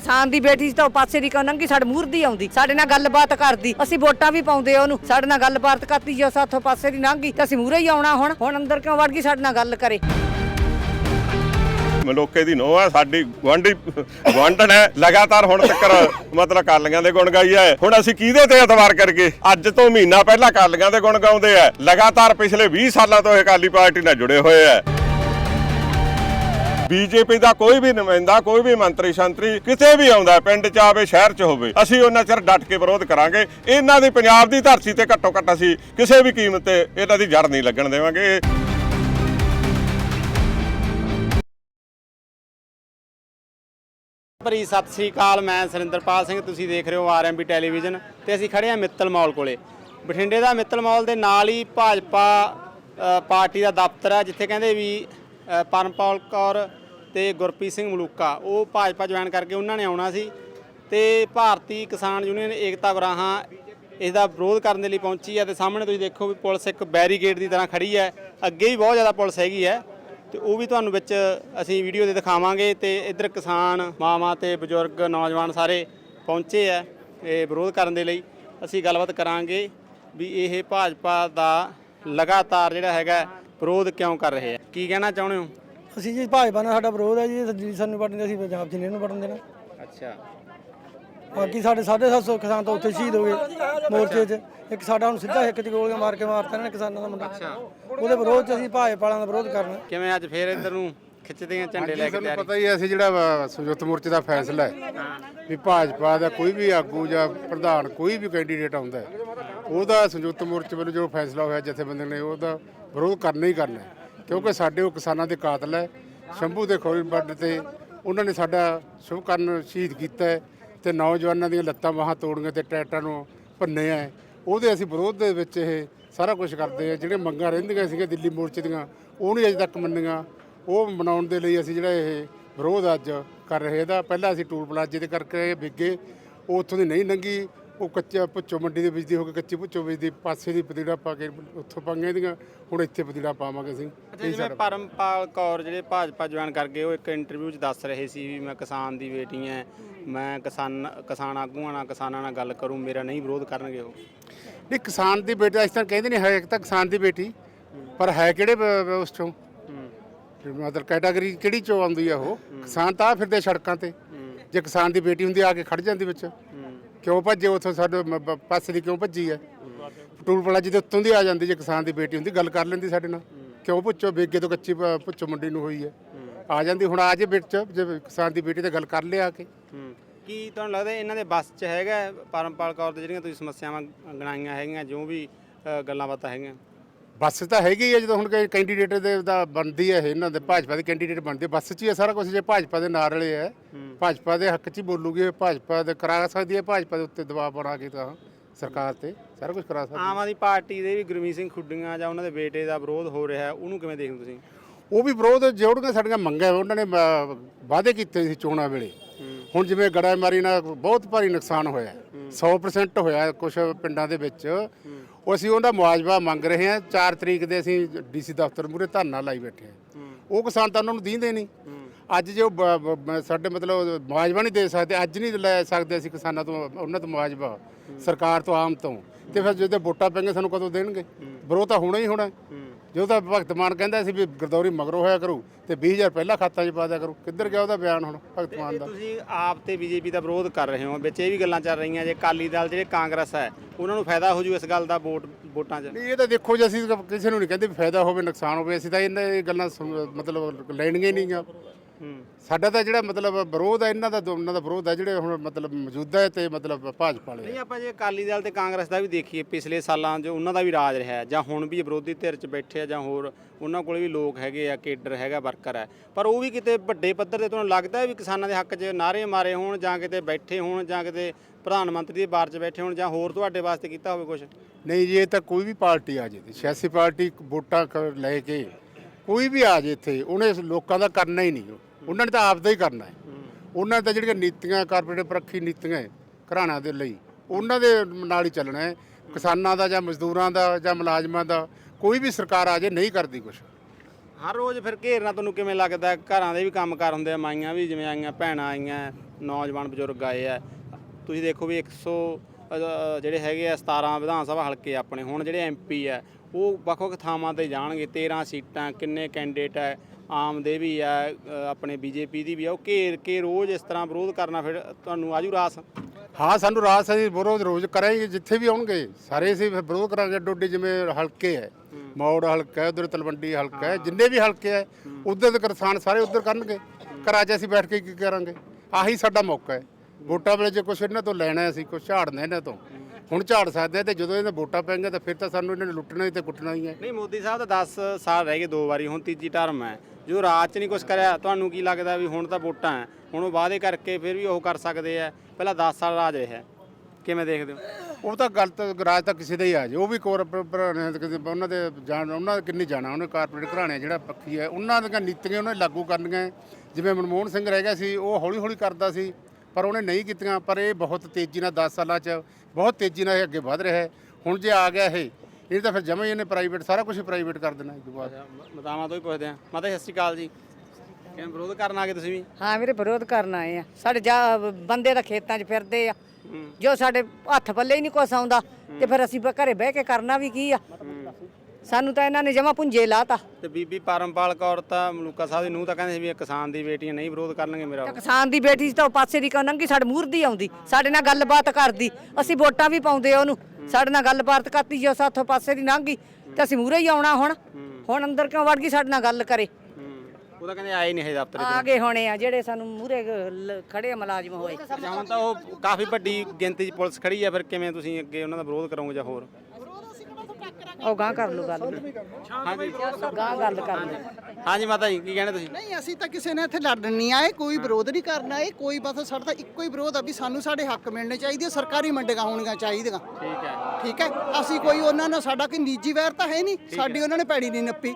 ਕਿਸਾਨ ਦੀ ਬੇਟੀ ਤਾਂ ਉਹ ਪਾਸੇ ਦੀ ਕਿਉਂ ਨੰਗੀ? ਸਾਡੇ ਮੂਹਰ ਦੀ ਆਉਂਦੀ। ਸਾਡੇ ਨਾਲ ਗੱਲਬਾਤ ਕਰਦੀ। ਅਸੀਂ ਵੋਟਾਂ ਵੀ ਪਾਉਂਦੇ ਆ ਉਹਨੂੰ। ਸਾਡੇ ਨਾਲ ਗੱਲਬਾਤ ਕਰਤੀ ਜੇ ਸਾਥੋਂ ਪਾਸੇ ਦੀ ਲੰਘੀ ਤਾਂ ਅਸੀਂ ਮੂਹਰੇ ਹੀ ਆਉਣਾ ਹੁਣ। ਹੁਣ ਅੰਦਰ ਕਿਉਂ ਵੜ ਗਈ? ਸਾਡੇ ਨਾਲ ਗੱਲ ਕਰੇ। ਮਲੋਕੇ ਦੀ ਨੋਹ ਆ, ਸਾਡੀ ਗਵਾਂਢੀ ਗਵਾਂਢਣ ਹੈ। ਲਗਾਤਾਰ ਹੁਣ ਤੱਕ ਮਤਲਬ ਕਾਲੀਆਂ ਦੇ ਗੁਣ ਗਾਈ ਹੈ। ਹੁਣ ਅਸੀਂ ਕਿਹਦੇ ਤੇ ਇਤਬਾਰ ਕਰਕੇ ਅੱਜ ਤੋਂ ਮਹੀਨਾ ਪਹਿਲਾਂ ਕਾਲੀਆਂ ਦੇ ਗੁਣ ਗਾਉਂਦੇ ਆ। ਲਗਾਤਾਰ ਪਿਛਲੇ 20 ਸਾਲਾਂ ਤੋਂ ਇਹ ਅਕਾਲੀ ਪਾਰਟੀ ਨਾਲ ਜੁੜੇ ਹੋਏ ਆ। ਬੀਜੇਪੀ ਦਾ ਕੋਈ ਵੀ ਨੁਮਾਇੰਦਾ, ਕੋਈ ਵੀ ਮੰਤਰੀ ਸ਼ੰਤਰੀ ਕਿਤੇ ਵੀ ਆਉਂਦਾ ਪਿੰਡ ਚ ਆਵੇ, ਸ਼ਹਿਰ ਚ ਹੋਵੇ, ਅਸੀਂ ਉਹਨਾਂ ਚਿਰ ਡਟ ਕੇ ਵਿਰੋਧ ਕਰਾਂਗੇ। ਇਹਨਾਂ ਦੀ ਪੰਜਾਬ ਦੀ ਧਰਤੀ ਤੇ ਘੱਟੋ ਘੱਟ ਅਸੀਂ ਕਿਸੇ ਵੀ ਕੀਮਤ ਤੇ ਇਹਨਾਂ ਦੀ ਜੜ ਨਹੀਂ ਲੱਗਣ ਦੇਵਾਂਗੇ। ਭਰੀ ਸਤਿ ਸ੍ਰੀ ਅਕਾਲ, ਮੈਂ ਸੁਰਿੰਦਰਪਾਲ ਸਿੰਘ, ਤੁਸੀਂ ਦੇਖ ਰਹੇ ਹੋ ਆਰਐਮਬੀ ਟੈਲੀਵਿਜ਼ਨ ਤੇ ਅਸੀਂ ਖੜੇ ਹਾਂ ਮਿੱਤਲ ਮਾਲ ਕੋਲੇ। ਬਠਿੰਡੇ ਦਾ ਮਿੱਤਲ ਮਾਲ ਦੇ ਨਾਲ ਹੀ ਭਾਜਪਾ ਪਾਰਟੀ ਦਾ ਦਫ਼ਤਰ ਹੈ, ਜਿੱਥੇ ਕਹਿੰਦੇ ਵੀ ਪਰਮਪਾਲ ਕੌਰ ਤੇ ਗੁਰਪ੍ਰੀਤ ਸਿੰਘ ਮਲੂਕਾ। ਉਹ ਭਾਜਪਾ ਜੁਆਇਨ ਕਰਕੇ ਉਹਨਾਂ ਨੇ ਆਉਣਾ ਸੀ ਤੇ ਭਾਰਤੀ ਕਿਸਾਨ ਯੂਨੀਅਨ ਏਕਤਾ ਗਰਾਹਾਂ ਇਸ ਦਾ ਵਿਰੋਧ ਕਰਨ ਦੇ ਲਈ ਪਹੁੰਚੀ ਹੈ ਤੇ ਸਾਹਮਣੇ ਤੁਸੀਂ ਦੇਖੋ ਵੀ ਪੁਲਿਸ ਇੱਕ ਬੈਰੀਕੇਡ ਦੀ ਤਰ੍ਹਾਂ ਖੜੀ ਹੈ। ਅੱਗੇ ਵੀ ਬਹੁਤ ਜ਼ਿਆਦਾ ਪੁਲਿਸ ਹੈਗੀ ਹੈ ਤੇ ਉਹ ਵੀ ਤੁਹਾਨੂੰ ਵਿੱਚ ਅਸੀਂ ਵੀਡੀਓ ਦੇ ਦਿਖਾਵਾਂਗੇ ਤੇ ਇੱਧਰ ਕਿਸਾਨ, ਮਾਵਾਂ ਤੇ ਬਜ਼ੁਰਗ, ਨੌਜਵਾਨ ਸਾਰੇ ਪਹੁੰਚੇ ਆ ਇਹ ਵਿਰੋਧ ਕਰਨ ਦੇ ਲਈ ਅਸੀਂ ਗੱਲਬਾਤ ਕਰਾਂਗੇ ਵੀ ਇਹ ਭਾਜਪਾ ਦਾ ਲਗਾਤਾਰ ਜਿਹੜਾ ਹੈਗਾ ਵਿਰੋਧ ਕਿਉਂ ਕਰ ਰਹੇ ਆ? ਕੀ ਕਹਿਣਾ ਚਾਹੁੰਦੇ ਹੋ? ਅਸੀਂ ਜੀ ਭਾਜਪਾ ਨਾਲ ਸਾਡਾ ਵਿਰੋਧ ਹੈ ਜੀ ਦਿੱਲੀ ਸਾਨੂੰ ਵੜਨ ਦੇ ਅਸੀਂ ਪੰਜਾਬ ਚ ਨਹੀਂ ਇਹਨੂੰ ਵੜਨ ਦੇਣਾ। ਅੱਛਾ। ਬਾਕੀ ਸਾਡੇ 750 ਕਿਸਾਨ ਤਾਂ ਉੱਥੇ ਸ਼ਹੀਦ ਹੋ ਗਏ ਮੋਰਚੇ 'ਚ। ਇੱਕ ਸਾਡਾ ਹੁਣ ਸਿੱਧਾ ਹਿੱਕ 'ਚ ਗੋਲੀਆਂ ਮਾਰ ਕੇ ਮਾਰਤਾ ਇਹਨਾਂ ਨੇ ਕਿਸਾਨਾਂ ਦਾ ਮੁੰਡਾ। ਉਹਦੇ ਵਿਰੋਧ 'ਚ ਅਸੀਂ ਭਾਜਪਾ ਵਾਲਿਆਂ ਦਾ ਵਿਰੋਧ ਕਰਨਾ। ਕਿਵੇਂ ਅੱਜ ਫੇਰ ਇੱਧਰ ਨੂੰ ਖਿੱਚਦੇ ਆ ਝੰਡੇ ਲੈ ਕੇ ਤਿਆਰੀ? ਪਤਾ ਹੀ ਹੈ ਅਸੀਂ ਜਿਹੜਾ ਸੰਯੁਕਤ ਮੋਰਚੇ ਦਾ ਫੈਸਲਾ ਹੈ ਵੀ ਭਾਜਪਾ ਦਾ ਕੋਈ ਵੀ ਆਗੂ ਜਾਂ ਪ੍ਰਧਾਨ ਕੋਈ ਵੀ ਕੈਂਡੀਡੇਟ ਆਉਂਦਾ ਉਹਦਾ ਸੰਯੁਕਤ ਮੋਰਚੇ ਵੱਲੋਂ ਜੋ ਫੈਸਲਾ ਹੋਇਆ ਜਥੇਬੰਦੀ ਨੇ ਉਹਦਾ ਵਿਰੋਧ ਕਰਨਾ ਹੀ ਕਰਨਾ ਕਿਉਂਕਿ ਸਾਡੇ ਉਹ ਕਿਸਾਨਾਂ ਦੇ ਕਾਤਲ ਹੈ। ਸ਼ੰਭੂ ਦੇ ਖੋਰੀ ਬੱਡ ਤੇ ਉਹਨਾਂ ਨੇ ਸਾਡਾ ਸ਼ੁਭ ਕਰਨ ਸ਼ਹੀਦ ਕੀਤਾ ਹੈ ਤੇ ਨੌਜਵਾਨਾਂ ਦੀਆਂ ਲੱਤਾਂ ਬਾਹਾਂ ਤੋੜੀਆਂ ਤੇ ਟਰੈਕਟਰਾਂ ਨੂੰ ਭੰਨੇ ਹੈ। ਉਹਦੇ ਅਸੀਂ ਵਿਰੋਧ ਦੇ ਵਿੱਚ ਇਹ ਸਾਰਾ ਕੁਝ ਕਰਦੇ ਆ ਜਿਹੜੇ ਮੰਗਾਂ ਰਹਿੰਦੀਆਂ ਸੀਗੀਆਂ ਦਿੱਲੀ ਮੋਰਚੇ ਦੀਆਂ ਉਹ ਨਹੀਂ ਅਜੇ ਤੱਕ ਮੰਨੀਆਂ। ਉਹ ਮਨਾਉਣ ਦੇ ਲਈ ਅਸੀਂ ਜਿਹੜਾ ਇਹ ਵਿਰੋਧ ਅੱਜ ਕਰ ਰਹੇ ਦਾ ਪਹਿਲਾਂ ਅਸੀਂ ਟੂਲ ਪਲਾਜ਼ੇ ਦੇ ਕਰਕੇ ਵਿਗੇ। ਉਹ ਉੱਥੋਂ ਦੀ ਨਹੀਂ ਲੰਗੀ ਉਹ ਕੱਚਾ ਪੁੱਚੋ ਮੰਡੀ ਦੇ ਵਿੱਚ ਦੀ ਹੋ ਕੇ ਕੱਚੀ ਪੁੱਚੋ ਵਿੱਚ ਦੀ ਪਾਸੇ ਦੀ ਪਤੀੜਾ ਪਾ ਕੇ ਉੱਥੋਂ ਪਾਈਆਂ ਦੀਆਂ ਹੁਣ ਇੱਥੇ ਪਤੀੜਾ ਪਾਵਾਂਗੇ ਅਸੀਂ। ਅੱਛਾ ਜਿਵੇਂ ਪਰਮਪਾਲ ਕੌਰ ਜਿਹੜੇ ਭਾਜਪਾ ਜੁਆਇਨ ਕਰ ਗਏ ਉਹ ਇੱਕ ਇੰਟਰਵਿਊ 'ਚ ਦੱਸ ਰਹੇ ਸੀ ਵੀ ਮੈਂ ਕਿਸਾਨ ਦੀ ਬੇਟੀ ਐ ਮੈਂ ਕਿਸਾਨ ਕਿਸਾਨ ਆਗੂਆਂ ਨਾਲ ਕਿਸਾਨਾਂ ਨਾਲ ਗੱਲ ਕਰੂੰ ਮੇਰਾ ਨਹੀਂ ਵਿਰੋਧ ਕਰਨਗੇ ਉਹ। ਨਹੀਂ ਕਿਸਾਨ ਦੀ ਬੇਟੀ ਇਸ ਤਰ੍ਹਾਂ ਕਹਿੰਦੇ ਨਹੀਂ ਹੈ ਇੱਕ ਤਾਂ ਕਿਸਾਨ ਦੀ ਬੇਟੀ ਪਰ ਹੈ ਕਿਹੜੇ ਬ- ਬ- ਉਸ ਚੋਂ? ਮਤਲਬ ਕੈਟਾਗਰੀ ਕਿਹੜੀ ਚੋਂ ਆਉਂਦੀ ਆ ਉਹ? ਕਿਸਾਨ ਤਾਂ ਆ ਫਿਰਦੇ ਸੜਕਾਂ ਤੇ ਜੇ ਕਿਸਾਨ ਦੀ ਬੇਟੀ ਹੁੰਦੀ ਆ ਕੇ ਖੜ ਜਾਂਦੀ ਵਿੱਚ। ਕਿਉਂ ਭੱਜੇ? ਉੱਥੋਂ ਸਾਡੇ ਮ- ਬ- ਪਾਸੇ ਦੀ ਕਿਉਂ ਭੱਜੀ ਹੈ ਟੂਲ ਪਲਾ ਜਿਹਦੇ ਉੱਤੋਂ ਦੀ ਆ ਜਾਂਦੀ ਜੇ ਕਿਸਾਨ ਦੀ ਬੇਟੀ ਹੁੰਦੀ ਗੱਲ ਕਰ ਲੈਂਦੀ ਸਾਡੇ ਨਾਲ। ਕਿਉਂ ਪੁੱਛੋ? ਬੇਗੇ ਤੋਂ ਕੱਚੀ ਪ- ਪੁੱਛੋ ਮੁੰਡੀ ਨੂੰ ਹੋਈ ਹੈ ਆ ਜਾਂਦੀ ਹੁਣ ਆ ਜੇ ਵਿੱਚ ਜੇ ਕਿਸਾਨ ਦੀ ਬੇਟੀ ਤੇ ਗੱਲ ਕਰ ਲਿਆ ਆ ਕੇ। ਹੂੰ। ਕੀ ਤੁਹਾਨੂੰ ਲੱਗਦਾ ਇਹਨਾਂ ਦੇ ਬਸ 'ਚ ਹੈਗਾ ਹੈ ਪਰਮਪਾਲ ਕੌਰ ਦੇ ਜਿਹੜੀਆਂ ਤੁਸੀਂ ਸਮੱਸਿਆਵਾਂ ਗਣਾਈਆਂ ਹੈਗੀਆਂ ਜੋ ਵੀ ਅ, ਗੱਲਾਂ ਬਾਤਾਂ ਹੈਗੀਆਂ? ਬੱਸ ਤਾਂ ਹੈਗੀ ਹੀ ਹੈ ਜਦੋਂ ਹੁਣ ਕੈਂਡੀਡੇਟ ਦੇ ਦਾ ਬਣਦੀ ਹੈ ਇਹ ਇਹਨਾਂ ਦੇ ਭਾਜਪਾ ਦੇ ਕੈਂਡੀਡੇਟ ਬਣਦੇ ਬੱਸ 'ਚ ਹੀ ਹੈ ਸਾਰਾ ਕੁਝ ਜੇ ਭਾਜਪਾ ਦੇ ਨਾਲ ਵਾਲੇ ਹੈ। ਭਾਜਪਾ ਦੇ ਹੱਕ 'ਚ ਹੀ ਬੋਲੂਗੇ ਇਹ ਭਾਜਪਾ ਦੇ ਕਰਾ ਸਕਦੀ ਹੈ ਭਾਜਪਾ ਦੇ ਉੱਤੇ ਦਬਾਅ ਬਣਾ ਕੇ ਤਾਂ ਸਰਕਾਰ ਤੇ ਸਾਰਾ ਕੁਝ ਕਰਾ ਸਕਦੀ ਹੈ ਆਮ ਆਦਮੀ ਪਾਰਟੀ ਦੇ ਵੀ ਗੁਰਮੀਤ ਸਿੰਘ ਖੁੱਡੀਆਂ ਜਾਂ ਉਹਨਾਂ ਦੇ ਬੇਟੇ ਦਾ ਵਿਰੋਧ ਹੋ ਰਿਹਾ ਹੈ, ਉਹਨੂੰ ਕਿਵੇਂ ਦੇਖਦੇ ਹੋ ਤੁਸੀਂ? ਉਹ ਵੀ ਵਿਰੋਧ ਜਿਹੜੀਆਂ ਸਾਡੀਆਂ ਮੰਗਾਂ ਉਹਨਾਂ ਨੇ ਵਾਅਦੇ ਕੀਤੇ ਸੀ ਚੋਣਾਂ ਵੇਲੇ। ਹੁਣ ਜਿਵੇਂ ਗੜਾਮਾਰੀ ਨਾਲ ਬਹੁਤ ਭਾਰੀ ਨੁਕਸਾਨ ਹੋਇਆ। 100% ਹੋਇਆ ਕੁਝ ਪਿੰਡਾਂ ਦੇ ਵਿੱਚ। ਉਹ ਅਸੀਂ ਉਹਦਾ ਮੁਆਵਜ਼ਾ ਮੰਗ ਰਹੇ ਹਾਂ। 4 ਤਰੀਕ ਦੇ ਅਸੀਂ ਡੀਸੀ ਦਫ਼ਤਰ ਮੂਰੇ ਧਰਨਾ ਲਾਈ ਬੈਠੇ ਹਾਂ। ਉਹ ਕਿਸਾਨ ਤਾਂ ਉਹਨਾਂ ਨੂੰ ਦੀਂਦੇ ਨਹੀਂ। ਅੱਜ ਜੇ ਉਹ ਸਾਡੇ ਮਤਲਬ ਮੁਆਵਜ਼ਾ ਨਹੀਂ ਦੇ ਸਕਦੇ, ਅੱਜ ਨਹੀਂ ਲੈ ਸਕਦੇ ਅਸੀਂ ਕਿਸਾਨਾਂ ਤੋਂ ਉਹਨਾਂ ਤੋਂ ਮੁਆਵਜ਼ਾ, ਸਰਕਾਰ ਤੋਂ ਆਮ ਤੋਂ। ਤੇ ਫਿਰ ਜਦੋਂ ਵੋਟਾਂ ਪੈਣਗੇ ਸਾਨੂੰ ਕਦੋਂ ਦੇਣਗੇ? ਵਿਰੋਧ ਤਾਂ ਹੋਣਾ ਹੀ ਹੋਣਾ। ਜੋ ਤਾਂ ਭਗਤ ਮਾਨ ਕਹਿੰਦਾ ਸੀ ਵੀ ਗਰਦੌਰੀ ਮਗਰੋਂ ਹੋਇਆ ਕਰੂ ਤੇ 20000 ਪਹਿਲਾਂ ਖਾਤਾ 'ਚ ਪਾ ਦਿਆ ਕਰੂ ਕਿੱਧਰ ਗਿਆ ਉਹਦਾ ਬਿਆਨ ਹੁਣ ਭਗਤ ਮਾਨ ਦਾ? ਤੁਸੀਂ ਆਪ ਤੇ ਬੀਜੇਪੀ ਦਾ ਵਿਰੋਧ ਕਰ ਰਹੇ ਹੋ ਵਿੱਚ ਇਹ ਵੀ ਗੱਲਾਂ ਚੱਲ ਰਹੀਆਂ ਜੇ ਅਕਾਲੀ ਦਲ ਜਿਹੜੇ ਕਾਂਗਰਸ ਹੈ ਉਹਨਾਂ ਨੂੰ ਫਾਇਦਾ ਹੋ ਜੂ ਇਸ ਗੱਲ ਦਾ ਵੋਟ ਵੋਟਾਂ 'ਚ? ਨਹੀਂ ਇਹ ਤਾਂ ਦੇਖੋ ਜੀ ਅਸੀਂ ਕਿਸੇ ਨੂੰ ਨਹੀਂ ਕਹਿੰਦੇ ਵੀ ਫਾਇਦਾ ਹੋਵੇ ਨੁਕਸਾਨ ਹੋਵੇ ਅਸੀਂ ਤਾਂ ਇਹਨਾਂ ਇਹ ਗੱਲਾਂ ਸੁਣ- ਮਤਲਬ ਲੈਣੀਆਂ ਹੀ ਨਹੀਂਗਾ ਹੂੰ ਸਾਡਾ ਤਾਂ ਜਿਹੜਾ ਮਤਲਬ ਵਿਰੋਧ ਹੈ ਇਹਨਾਂ ਦਾ ਦੋਨਾਂ ਦਾ ਵਿਰੋਧ ਹੈ ਜਿਹੜੇ ਹੁਣ ਮਤਲਬ ਮੌਜੂਦਾ ਹੈ ਤੇ ਮਤਲਬ ਭਾਜਪਾ ਵਾਲੇ ਨਹੀਂ ਆਪਾਂ ਜੇ ਅਕਾਲੀ ਦਲ ਤੇ ਕਾਂਗਰਸ ਦਾ ਵੀ ਦੇਖੀਏ ਪਿਛਲੇ ਸਾਲਾਂ 'ਚ ਉਹਨਾਂ ਦਾ ਵੀ ਰਾਜ ਰਿਹਾ ਜਾਂ ਹੁਣ ਵੀ ਵਿਰੋਧੀ ਧਿਰ 'ਚ ਬੈਠੇ ਆ ਜਾਂ ਹੋਰ ਉਹਨਾਂ ਕੋਲ ਵੀ ਲੋਕ ਹੈਗੇ ਆ ਕੇਡਰ ਹੈਗਾ ਵਰਕਰ ਹੈ। ਪਰ ਉਹ ਵੀ ਕਿਤੇ ਵੱਡੇ ਪੱਧਰ ਤੇ ਤੁਹਾਨੂੰ ਲੱਗਦਾ ਹੈ ਵੀ ਕਿਸਾਨਾਂ ਦੇ ਹੱਕ 'ਚ ਨਾਰੇ ਮਾਰੇ ਹੋਣ ਜਾਂ ਕਿਤੇ ਬੈਠੇ ਹੋਣ ਜਾਂ ਕਿਤੇ ਪ੍ਰਧਾਨ ਮੰਤਰੀ ਦੇ ਬਾਰ 'ਚ ਬੈਠੇ ਹੋਣ ਜਾਂ ਹੋਰ ਤੁਹਾਡੇ ਵਾਸਤੇ ਕੀਤਾ ਹੋਵੇ ਕੁਝ ਨਹੀਂ ਜੀ ਇਹ ਤਾਂ ਕੋਈ ਵੀ ਪਾਰਟੀ ਆ ਜੇ ਸਿਆਸੀ ਪਾਰਟੀ ਵੋਟਾਂ ਲੈ ਕੇ ਕੋਈ ਵੀ ਆ ਜੇ ਇੱਥੇ ਉਹਨੇ ਲੋਕਾਂ ਦਾ ਕਰਨਾ ਹੀ ਨਹੀਂ ਉਹਨਾਂ ਨੇ ਤਾਂ ਆਪਦਾ ਹੀ ਕਰਨਾ ਹੈ। ਉਹਨਾਂ ਨੇ ਤਾਂ ਜਿਹੜੀਆਂ ਨੀਤੀਆਂ ਕਾਰਪੋਰੇਟ ਪਰਖੀ ਨੀਤੀਆਂ ਹੈ, ਘਰਾਣਿਆਂ ਦੇ ਲਈ ਉਹਨਾਂ ਦੇ ਨਾਲ ਹੀ ਚੱਲਣਾ ਹੈ। ਕਿਸਾਨਾਂ ਦਾ ਜਾਂ ਮਜ਼ਦੂਰਾਂ ਦਾ ਜਾਂ ਮੁਲਾਜ਼ਮਾਂ ਦਾ ਕੋਈ ਵੀ ਸਰਕਾਰ ਆ ਜੇ ਨਹੀਂ ਕਰਦੀ ਕੁਝ ਹਰ ਰੋਜ਼ ਫਿਰ ਘੇਰਨਾ ਤੁਹਾਨੂੰ ਕਿਵੇਂ ਲੱਗਦਾ ਘਰਾਂ ਦੇ ਵੀ ਕੰਮ ਕਾਰ ਹੁੰਦੇ ਆ ਮਾਈਆਂ ਵੀ ਜਿਵੇਂ ਆਈਆਂ ਭੈਣਾਂ ਆਈਆਂ ਨੌਜਵਾਨ ਬਜ਼ੁਰਗ ਆਏ ਆ। ਤੁਸੀਂ ਦੇਖੋ ਵੀ 100 ਅ, ਜਿਹੜੇ ਹੈਗੇ ਆ 17 ਵਿਧਾਨ ਸਭਾ ਹਲਕੇ ਆਪਣੇ ਹੁਣ ਜਿਹੜੇ ਐਮਪੀ ਆ ਉਹ ਵੱਖ-ਵੱਖ ਥਾਵਾਂ ਤੇ ਜਾਣਗੇ 13 ਸੀਟਾਂ ਕਿੰਨੇ ਕੈਂਡੀਡੇਟ ਆ ਆਮ ਦੇ ਵੀ ਆ ਆਪਣੇ ਬੀਜੇਪੀ ਦੀ ਵੀ ਆ ਉਹ ਘੇਰ ਕੇ ਰੋਜ਼ ਇਸ ਤਰ੍ਹਾਂ ਵਿਰੋਧ ਕਰਨਾ ਫਿਰ ਤੁਹਾਨੂੰ ਆਜੂ ਰਾਸ? ਹਾਂ ਸਾਨੂੰ ਰਾਸ ਅਸੀਂ ਵਿਰੋਧ ਰੋਜ਼ ਕਰਾਂਗੇ ਜਿੱਥੇ ਵੀ ਆਉਣਗੇ ਸਾਰੇ ਅਸੀਂ ਫਿਰ ਵਿਰੋਧ ਕਰਾਂਗੇ ਡੋਡੇ ਜਿਵੇਂ ਹਲਕੇ ਹੈ ਮੌੜ ਹਲਕਾ ਹੈ ਉਧਰ ਤਲਵੰਡੀ ਹਲਕਾ ਹੈ ਜਿੰਨੇ ਵੀ ਹਲਕੇ ਹੈ ਉਧਰ ਦੇ ਕਿਸਾਨ ਸਾਰੇ ਉਧਰ ਕਰਨਗੇ ਘਰਾਂ 'ਚ ਅਸੀਂ ਬੈਠ ਕੇ ਕੀ ਕਰਾਂਗੇ? ਆਹੀ ਸਾਡਾ ਮੌਕਾ ਹੈ। ਵੋਟਾਂ ਵੇਲੇ ਜੇ ਕੁਛ ਇਹਨਾਂ ਤੋਂ ਲੈਣਾ ਹੈ, ਅਸੀਂ ਕੁਛ ਝਾੜਨਾ ਇਹਨਾਂ ਤੋਂ। ਹੁਣ ਝਾੜ ਸਕਦੇ ਹਾਂ ਤੇ ਜਦੋਂ ਇਹਨਾਂ ਵੋਟਾਂ ਪੈਣਗੀਆਂ ਤਾਂ ਫਿਰ ਤਾਂ ਸਾਨੂੰ ਇਹਨਾਂ ਨੇ ਲੁੱਟਣਾ ਹੀ ਤੇ ਕੁੱਟਣਾ ਹੀ ਹੈ। ਨਹੀਂ ਮੋਦੀ ਸਾਹਿਬ ਤਾਂ 10 ਸਾਲ ਰਹਿ ਗਏ ਦੋ ਵਾਰੀ ਹੁਣ ਤੀਜੀ ਟਰਮ ਹੈ। ਜੋ ਰਾਜ 'ਚ ਨਹੀਂ ਕੁਝ ਕਰਿਆ, ਤੁਹਾਨੂੰ ਕੀ ਲੱਗਦਾ ਵੀ ਹੁਣ ਤਾਂ ਵੋਟਾਂ ਹੈ? ਹੁਣ ਉਹ ਵਾਅਦੇ ਕਰਕੇ ਫਿਰ ਵੀ ਉਹ ਕਰ ਸਕਦੇ ਆ। ਪਹਿਲਾਂ 10 ਸਾਲ ਰਾਜ ਰਿਹਾ ਕਿਵੇਂ ਦੇਖਦੇ ਹੋ? ਉਹ ਤਾਂ ਗਲਤ ਰਾਜ ਤਾਂ ਕਿਸੇ ਦਾ ਹੀ ਆ ਜੇ। ਉਹ ਵੀ ਕੋਰਪੋਰੇਟ ਉਹਨਾਂ ਦੇ ਜਾਣ, ਉਹਨਾਂ ਦੇ ਕਿੰਨੀ ਜਾਣਾ, ਉਹਨੇ ਕਾਰਪੋਰੇਟ ਘਰਾਣੇ ਜਿਹੜਾ ਪੱਖੀ ਹੈ। ਉਹਨਾਂ ਦੀਆਂ ਨੀਤੀਆਂ ਉਹਨੇ ਲਾਗੂ ਕਰਨੀਆਂ ਜਿਵੇਂ ਮਨਮੋਹਨ ਸਿੰਘ ਰਹਿ ਗਿਆ ਸੀ, ਉਹ ਹੌਲੀ ਹੌਲੀ ਕਰਦਾ ਸੀ, ਪਰ ਉਹਨੇ ਨਹੀਂ ਕੀਤੀਆਂ। ਪਰ ਇਹ ਬਹੁਤ ਤੇਜ਼ੀ ਨਾਲ 10 ਸਾਲਾਂ 'ਚ, ਬਹੁਤ ਤੇਜ਼ੀ ਨਾਲ ਇਹ ਅੱਗੇ ਵਧ ਰਿਹਾ ਹੈ। ਹੁਣ ਜੇ ਆ ਗਿਆ ਇਹ ਇਹ ਤਾਂ ਫਿਰ ਜਮਾ ਹੀ ਇਹਨੇ ਪ੍ਰਾਈਵੇਟ ਸਾਰਾ ਕੁਝ ਪ੍ਰਾਈਵੇਟ ਕਰ ਦੇਣਾ ਇਸ ਤੋਂ ਬਾਅਦ ਮਤਾਵਾਂ ਤੋਂ ਹੀ ਪੁੱਛਦੇ ਆ। ਮਾਤਾ ਜੀ, ਸਤਿ ਸ਼੍ਰੀ ਅਕਾਲ ਜੀ। ਕਿਵੇਂ ਵਿਰੋਧ ਕਰਨ ਆ ਗਏ ਤੁਸੀਂ ਵੀ? ਹਾਂ ਵੀਰੇ ਵਿਰੋਧ ਕਰਨ ਆਏ ਆ। ਸਾਡੇ ਜਾ ਬੰਦੇ ਦਾ ਖੇਤਾਂ 'ਚ ਫਿਰਦੇ ਆ। ਜੋ ਸਾਡੇ ਹੱਥ ਪੱਲੇ ਹੀ ਨਹੀਂ ਕੁਛ ਆਉਂਦਾ ਤੇ ਫਿਰ ਅਸੀਂ ਬ- ਘਰੇ ਬਹਿ ਕੇ ਕਰਨਾ ਵੀ ਕੀ ਆ? ਸਾਨੂੰ ਤਾਂ ਇਹਨਾਂ ਨੇ ਜਮਾ ਪੁੰਜੇ ਲਾਤਾ। ਤੇ ਬੀਬੀ ਪਰਮਪਾਲ ਕੌਰ ਤਾਂ ਮਲੂਕਾ ਸਾਹਿਬ ਦੀ ਨੂੰਹ ਤਾਂ ਕਹਿੰਦੇ ਸੀ ਵੀ ਇਹ ਕਿਸਾਨ ਦੀ ਬੇਟੀਆਂ ਨਹੀਂ ਵਿਰੋਧ ਕਰਨਗੇ ਮੇਰਾ ਤੇ ਕਿਸਾਨ ਦੀ ਬੇਟੀ ਸੀ ਤਾਂ ਉਹ ਪਾਸੇ ਦੀ ਕਿਉਂ ਨੰਗੀ? ਸਾਡੇ ਮੂਹਰ ਦੀ ਆਉਂਦੀ ਸਾਡੇ ਨਾਲ ਗੱਲਬਾਤ ਕਰਦੀ। ਅਸੀਂ ਵੋਟਾਂ ਵੀ ਪਾਉਂਦੇ ਉਹਨੂੰ। ਸਾਡੇ ਨਾਲ ਗੱਲਬਾਤ ਕਰਤੀ ਜੋ ਸਾਥੋਂ ਪਾਸੇ ਦੀ ਲੰਘੀ ਤੇ ਅਸੀਂ ਮੂਹਰੇ ਹੀ ਆਉਣਾ ਹੁਣ। ਹੁਣ ਅੰਦਰ ਕਿਉਂ ਵੜ ਗਈ ਸਾਡੇ ਨਾਲ ਗੱਲ ਕਰੇ? ਉਹ ਤਾਂ ਕਹਿੰਦੇ ਆਏ ਨਹੀਂ ਹੈ ਦਫ਼ਤਰ ਆ ਗਏ ਹੋਣੇ ਆ ਜਿਹੜੇ ਸਾਨੂੰ ਮੂਹਰੇ ਲ- ਖੜੇ ਆ ਮੁਲਾਜ਼ਮ ਹੋਏ। ਹੁਣ ਤਾਂ ਉਹ ਕਾਫੀ ਵੱਡੀ ਗਿਣਤੀ 'ਚ ਪੁਲਿਸ ਖੜੀ ਆ ਫਿਰ ਕਿਵੇਂ ਤੁਸੀਂ ਅੱਗੇ ਉਹਨਾਂ ਦਾ ਵਿਰੋਧ ਕਰੋਗੇ ਜਾਂ ਹੋਰ? ਉਹ ਗਾਂ ਕਰ ਲੂ ਗੱਲ। ਹਾਂਜੀ ਗਾਂ ਗੱਲ ਕਰ ਲੂ। ਹਾਂਜੀ ਮਾਤਾ ਜੀ ਕੀ ਕਹਿੰਦੇ ਤੁਸੀਂ? ਨਹੀਂ ਅਸੀਂ ਤਾਂ ਕਿਸੇ ਨੇ ਇੱਥੇ ਲੜਨ ਨਹੀਂ ਆਏ ਕੋਈ ਵਿਰੋਧ ਨਹੀਂ ਕਰਨਾ ਇਹ ਕੋਈ ਬਸ ਸਾਡਾ ਤਾਂ ਇੱਕੋ ਹੀ ਵਿਰੋਧ ਆ ਵੀ ਸਾਨੂੰ ਸਾਡੇ ਹੱਕ ਮਿਲਣੇ ਚਾਹੀਦੇ ਆ, ਸਰਕਾਰੀ ਮੰਡੀਆਂ ਹੋਣੀਆਂ ਚਾਹੀਦੀਆਂ। ਠੀਕ ਹੈ। ਠੀਕ ਹੈ? ਅਸੀਂ ਕੋਈ ਉਹਨਾਂ ਨਾਲ ਸਾਡਾ ਕੋਈ ਨਿੱਜੀ ਵੈਰ ਤਾਂ ਹੈ ਨਹੀਂ ਸਾਡੀ ਉਹਨਾਂ ਨੇ ਪੈੜੀ ਨਹੀਂ ਨੱਪੀ।